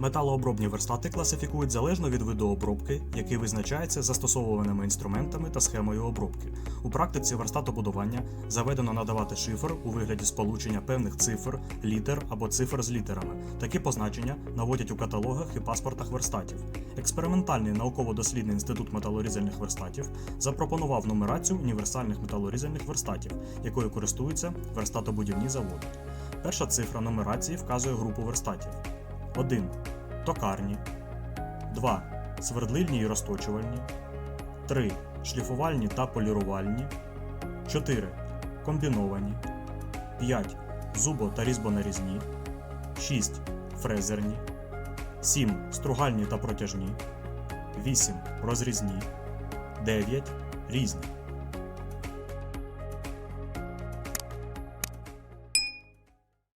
Металообробні верстати класифікують залежно від виду обробки, який визначається застосовуваними інструментами та схемою обробки. У практиці верстатобудування заведено надавати шифр у вигляді сполучення певних цифр, літер або цифр з літерами. Такі позначення наводять у каталогах і паспортах верстатів. Експериментальний науково-дослідний інститут металорізальних верстатів запропонував нумерацію універсальних металорізальних верстатів, якою користуються верстатобудівні заводи. Перша цифра нумерації вказує групу верстатів. 1. Токарні. 2. Свердлильні і розточувальні. 3. Шліфувальні та полірувальні. 4. Комбіновані. 5. Зубо та різьбонарізні. 6. Фрезерні. 7. Стругальні та протяжні. 8. Розрізні. 9. Різні.